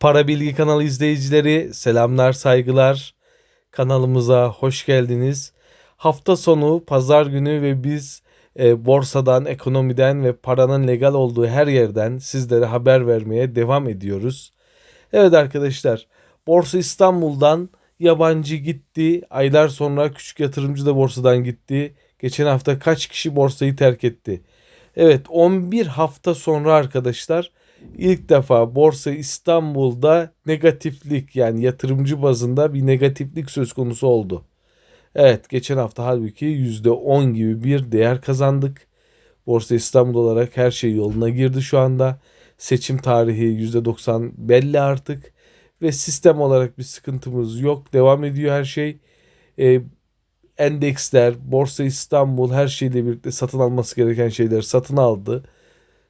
Para Bilgi kanalı izleyicileri selamlar saygılar. Kanalımıza hoş geldiniz. Hafta sonu pazar günü ve biz e, borsadan, ekonomiden ve paranın legal olduğu her yerden sizlere haber vermeye devam ediyoruz. Evet arkadaşlar Borsa İstanbul'dan yabancı gitti. Aylar sonra küçük yatırımcı da borsadan gitti. Geçen hafta kaç kişi borsayı terk etti? Evet 11 hafta sonra arkadaşlar ilk defa Borsa İstanbul'da negatiflik yani yatırımcı bazında bir negatiflik söz konusu oldu. Evet geçen hafta halbuki %10 gibi bir değer kazandık. Borsa İstanbul olarak her şey yoluna girdi şu anda. Seçim tarihi %90 belli artık. Ve sistem olarak bir sıkıntımız yok. Devam ediyor her şey. Ee, endeksler, Borsa İstanbul her şeyle birlikte satın alması gereken şeyler satın aldı.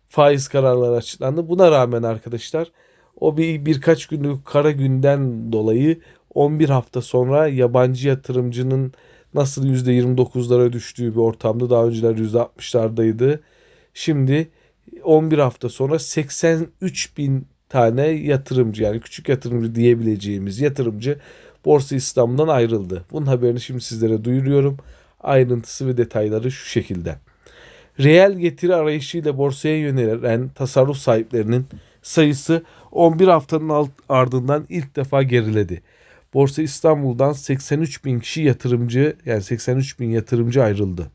Faiz kararları açıklandı. Buna rağmen arkadaşlar o bir birkaç günlük kara günden dolayı 11 hafta sonra yabancı yatırımcının nasıl %29'lara düştüğü bir ortamda daha önceler %60'lardaydı. Şimdi 11 hafta sonra 83 bin tane yatırımcı yani küçük yatırımcı diyebileceğimiz yatırımcı Borsa İstanbul'dan ayrıldı. Bunun haberini şimdi sizlere duyuruyorum. Ayrıntısı ve detayları şu şekilde. Reel getiri arayışıyla borsaya yönelen tasarruf sahiplerinin sayısı 11 haftanın ardından ilk defa geriledi. Borsa İstanbul'dan 83 bin kişi yatırımcı yani 83 bin yatırımcı ayrıldı.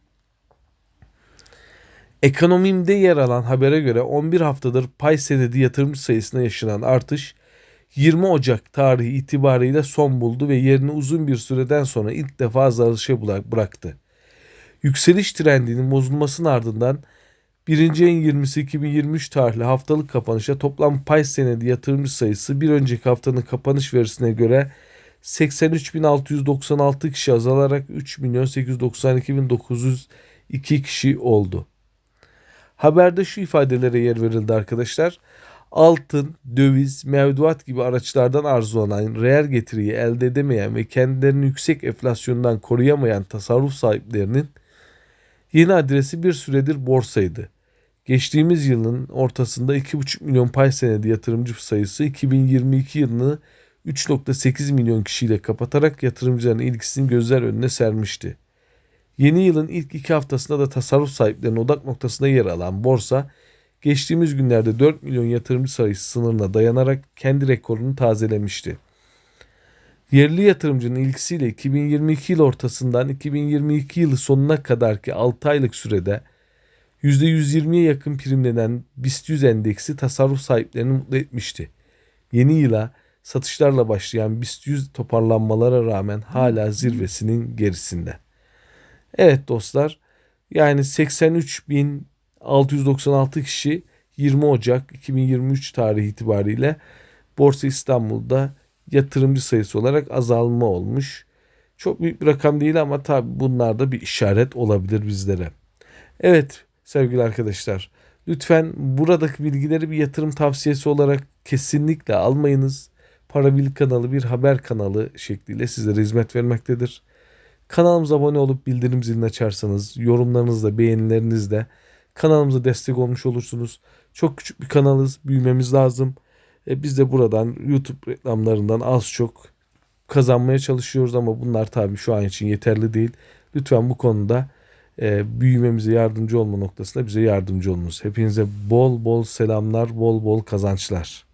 Ekonomimde yer alan habere göre 11 haftadır pay senedi yatırımcı sayısına yaşanan artış 20 Ocak tarihi itibariyle son buldu ve yerini uzun bir süreden sonra ilk defa azalışa bıraktı. Yükseliş trendinin bozulmasının ardından 1. ayın 20'si 2023 tarihli haftalık kapanışa toplam pay senedi yatırımcı sayısı bir önceki haftanın kapanış verisine göre 83.696 kişi azalarak 3.892.902 kişi oldu. Haberde şu ifadelere yer verildi arkadaşlar. Altın, döviz, mevduat gibi araçlardan arzulanan reel getiriyi elde edemeyen ve kendilerini yüksek enflasyondan koruyamayan tasarruf sahiplerinin yeni adresi bir süredir borsaydı. Geçtiğimiz yılın ortasında 2,5 milyon pay senedi yatırımcı sayısı 2022 yılını 3.8 milyon kişiyle kapatarak yatırımcıların ilgisini gözler önüne sermişti. Yeni yılın ilk iki haftasında da tasarruf sahiplerinin odak noktasında yer alan borsa, geçtiğimiz günlerde 4 milyon yatırımcı sayısı sınırına dayanarak kendi rekorunu tazelemişti. Yerli yatırımcının ilgisiyle 2022 yıl ortasından 2022 yılı sonuna kadarki 6 aylık sürede %120'ye yakın primlenen BIST 100 endeksi tasarruf sahiplerini mutlu etmişti. Yeni yıla satışlarla başlayan BIST 100 toparlanmalara rağmen hala zirvesinin gerisinde. Evet dostlar yani 83.696 kişi 20 Ocak 2023 tarihi itibariyle Borsa İstanbul'da yatırımcı sayısı olarak azalma olmuş. Çok büyük bir rakam değil ama tabi bunlar da bir işaret olabilir bizlere. Evet sevgili arkadaşlar lütfen buradaki bilgileri bir yatırım tavsiyesi olarak kesinlikle almayınız. Para Bil kanalı bir haber kanalı şekliyle sizlere hizmet vermektedir. Kanalımıza abone olup bildirim zilini açarsanız, yorumlarınızla, beğenilerinizle kanalımıza destek olmuş olursunuz. Çok küçük bir kanalız, büyümemiz lazım. E, biz de buradan YouTube reklamlarından az çok kazanmaya çalışıyoruz ama bunlar tabii şu an için yeterli değil. Lütfen bu konuda e, büyümemize yardımcı olma noktasında bize yardımcı olunuz. Hepinize bol bol selamlar, bol bol kazançlar.